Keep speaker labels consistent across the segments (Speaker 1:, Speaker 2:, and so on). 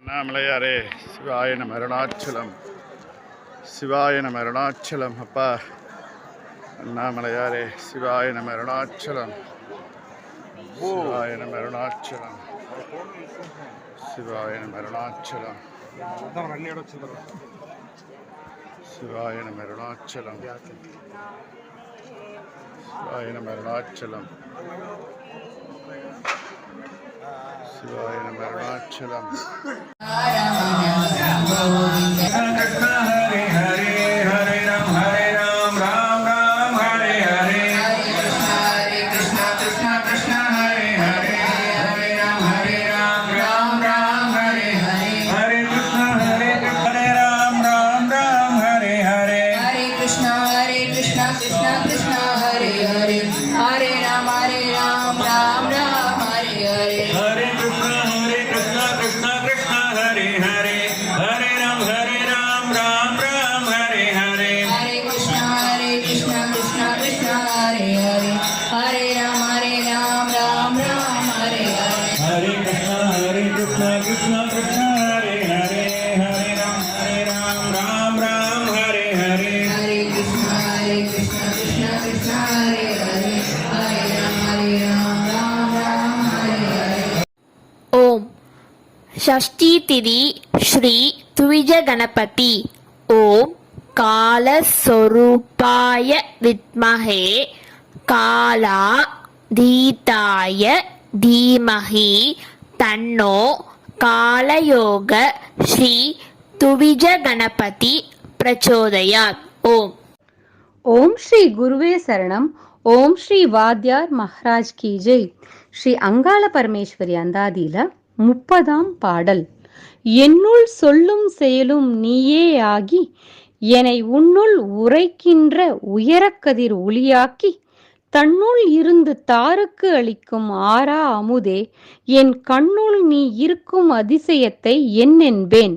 Speaker 1: அண்ணாமலையாரே சிவாய நம அருணாச்சலம். சிவாய நம அருணாச்சலம் அப்பா. அண்ணாமலையாரே சிவாய நம அருணாச்சலம். சிவாய நம அருணாச்சலம். சிவாய நம அருணாச்சலம். சிவாய நம அருணாச்சலம். சிவாய நம அருணாச்சலம். शिवाय
Speaker 2: नमः Hare Hare
Speaker 3: Krishna, Krishna,
Speaker 4: Krishna, Hare Hare. ॐ षष्टितिरिश्री द्विजगणपति ॐ कालस्वरूपाय विद्महे। कालाधीताय धीमहि। तन्नो। कालयोग श्री துவிஜ கணபதி பிரச்சோதயாத். ஓம்.
Speaker 5: ஓம் ஸ்ரீ குருவே சரணம். ஓம் ஸ்ரீ வாத்யார் மஹராஜ் கி ஸ்ரீ அங்காள பரமேஸ்வரி அந்தாதியில முப்பதாம் பாடல். என்னுள் சொல்லும் செயலும் நீயே ஆகி என்னை உன்னுள் உரைக்கின்ற உயரக்கதிர் ஒளியாக்கி தன்னுள் இருந்து தாருக்கு அளிக்கும் ஆறா அமுதே என் கண்ணுள் நீ இருக்கும் அதிசயத்தை என்னென்பேன்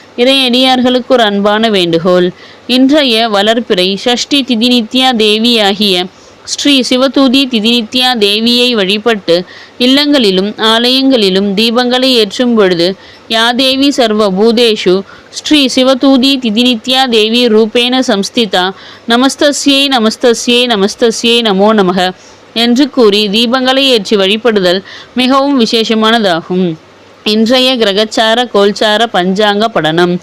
Speaker 6: இறையடியார்களுக்கு ஒரு அன்பான வேண்டுகோள். இன்றைய வளர்ப்பிறை ஷஷ்டி திதிநித்யா தேவியாகிய ஸ்ரீ சிவதூதி திதிநித்யா தேவியை வழிபட்டு இல்லங்களிலும் ஆலயங்களிலும் தீபங்களை ஏற்றும் பொழுது யாதேவி சர்வ பூதேஷு ஸ்ரீ சிவதூதி திதிநித்யா தேவி ரூபேண சம்ஸ்திதா நமஸ்தஸ்யை நமஸ்தஸ்யை நமஸ்தஸ்யை நமோ நமக என்று கூறி தீபங்களை ஏற்றி வழிபடுதல் மிகவும் விசேஷமானதாகும். இன்றைய கிரகச்சார கோல்சார பஞ்சாங்க படனம்.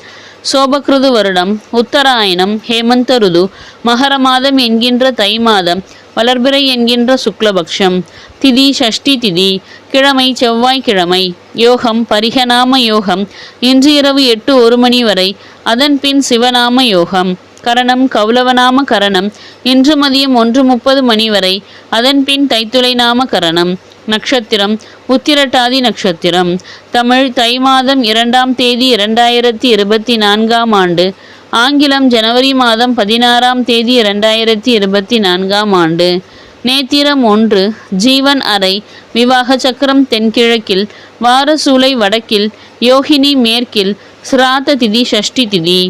Speaker 6: சோபகிருது வருடம் உத்தராயணம் ஹேமந்த ருது மகர மாதம் என்கின்ற தை மாதம் வளர்பிறை என்கின்ற சுக்லபக்ஷம் திதி ஷஷ்டி திதி கிழமை செவ்வாய்க்கிழமை யோகம் பரிகநாம யோகம் இன்று இரவு எட்டு ஒரு மணி வரை அதன் பின் சிவநாம யோகம் கரணம் கௌலவநாம கரணம் இன்று மதியம் ஒன்று முப்பது மணி வரை அதன் பின் தைத்துளை நாம கரணம். நட்சத்திரம் உத்திரட்டாதி நட்சத்திரம். தமிழ் தை மாதம் இரண்டாம் தேதி இரண்டாயிரத்தி இருபத்தி நான்காம் ஆண்டு. ஆங்கிலம் ஜனவரி மாதம் பதினாறாம் தேதி இரண்டாயிரத்தி இருபத்தி நான்காம் ஆண்டு. நேத்திரம் ஒன்று ஜீவன் அறை விவாக சக்கரம் தென்கிழக்கில் வாரசூலை வடக்கில் யோகினி மேற்கில் சிராத்த திதி ஷஷ்டி திதி.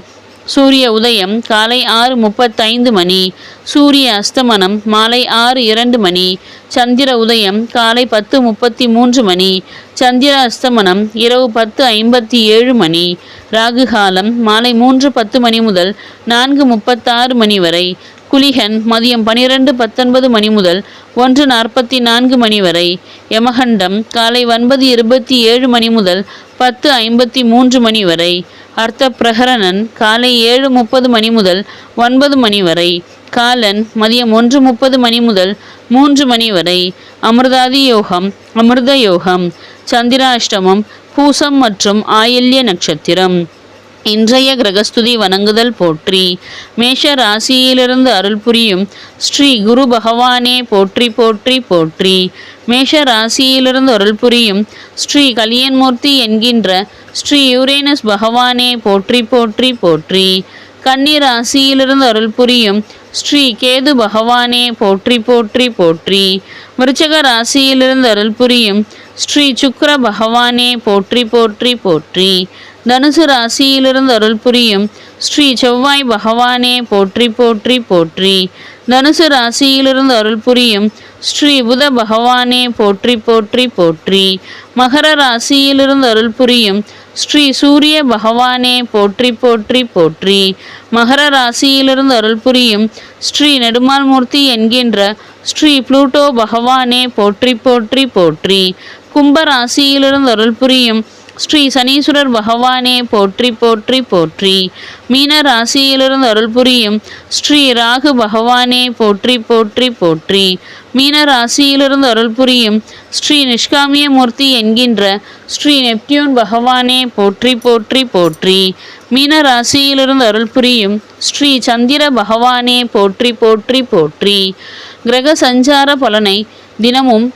Speaker 6: சூரிய உதயம் காலை ஆறு முப்பத்தைந்து மணி சூரிய அஸ்தமனம் மாலை ஆறு இரண்டு மணி சந்திர உதயம் காலை பத்து முப்பத்தி மூன்று மணி சந்திர அஸ்தமனம் இரவு பத்து ஐம்பத்தி ஏழு மணி ராகு காலம் மாலை மூன்று பத்து மணி முதல் நான்கு முப்பத்தாறு மணி வரை குலிகன் மதியம் பனிரெண்டு பத்தொன்பது மணி முதல் ஒன்று நாற்பத்தி நான்கு மணி வரை. யமகண்டம் காலை ஒன்பது இருபத்தி ஏழு மணி முதல் பத்து ஐம்பத்தி மூன்று மணி வரை. அர்த்த பிரகரணன் காலை ஏழு முப்பது மணி முதல் ஒன்பது மணி வரை. காலன் மதியம் ஒன்று முப்பது மணி முதல் மூன்று மணி வரை. அமிர்தாதி யோகம் அமிர்த யோகம். சந்திராஷ்டமம் பூசம் மற்றும் ஆயில்ய நட்சத்திரம். இன்றைய கிரகஸ்துதி வணங்குதல் போற்றி. மேஷ ராசியிலிருந்து அருள் புரியும் ஸ்ரீ குரு பகவானே போற்றி போற்றி போற்றி. மேஷ ராசியிலிருந்து அருள் புரியும் ஸ்ரீ கலியன்மூர்த்தி என்கின்ற ஸ்ரீ யூரேனஸ் பகவானே போற்றி போற்றி போற்றி. கன்னி ராசியிலிருந்து அருள் புரியும் ஸ்ரீ கேது பகவானே போற்றி போற்றி போற்றி. விருச்சக ராசியிலிருந்து அருள் புரியும் ஸ்ரீ சுக்கர பகவானே போற்றி போற்றி போற்றி. தனுசு ராசியிலிருந்து அருள் புரியும். ஸ்ரீ செவ்வாய் பகவானே போற்றி போற்றி போற்றி. தனுசு ராசியிலிருந்து அருள் புரியும். ஸ்ரீ புத பகவானே போற்றி போற்றி போற்றி. மகர ராசியிலிருந்து அருள் புரியும். ஸ்ரீ சூரிய பகவானே போற்றி போற்றி போற்றி. மகர ராசியிலிருந்து அருள் புரியும். ஸ்ரீ நெடுமால் மூர்த்தி என்கின்ற ஸ்ரீ புளூட்டோ பகவானே போற்றி போற்றி போற்றி. கும்ப ராசியிலிருந்து அருள் புரியும். ஸ்ரீ சனீஸ்வரர் பகவானே போற்றி போற்றி போற்றி. மீன ராசியிலிருந்து அருள் புரியும் ஸ்ரீ ராகு பகவானே போற்றி போற்றி போற்றி. மீன ராசியிலிருந்து அருள் புரியும் ஸ்ரீ நிஷ்காமிய மூர்த்தி என்கின்ற ஸ்ரீ நெப்டியூன் பகவானே போற்றி போற்றி போற்றி. மீன ராசியிலிருந்து அருள் புரியும் ஸ்ரீ சந்திர பகவானே போற்றி போற்றி போற்றி. கிரக சஞ்சார பலனை தினமும்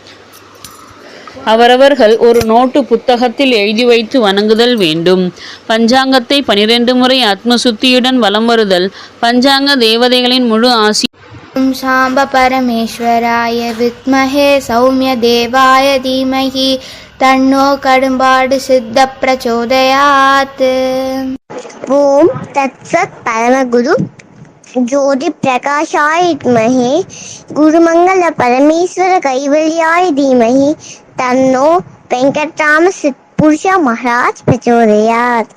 Speaker 6: அவரவர்கள் ஒரு நோட்டு புத்தகத்தில் எழுதி வைத்து வணங்குதல் வேண்டும் பஞ்சாங்கத்தை பனிரெண்டு முறை ஆத்மசுத்தியுடன் வலம் வருதல் பஞ்சாங்க தேவதைகளின் முழு ஆசி
Speaker 7: ॐ साम्बपरमेश्वराय विद्महे सौम्यदेवाय धीमहि तन्नो कडुम्बाडु सिद्धप्रचोदयात्
Speaker 8: ॐ तत्सत् परमगुरु ज्योतिप्रकाशाय विद्महे गुरुमङ्गलपरमेश्वर कैवल्याय धीमहि तन्नो वेंकटराम सिद्धपुरुषा महाराज प्रचोदयात्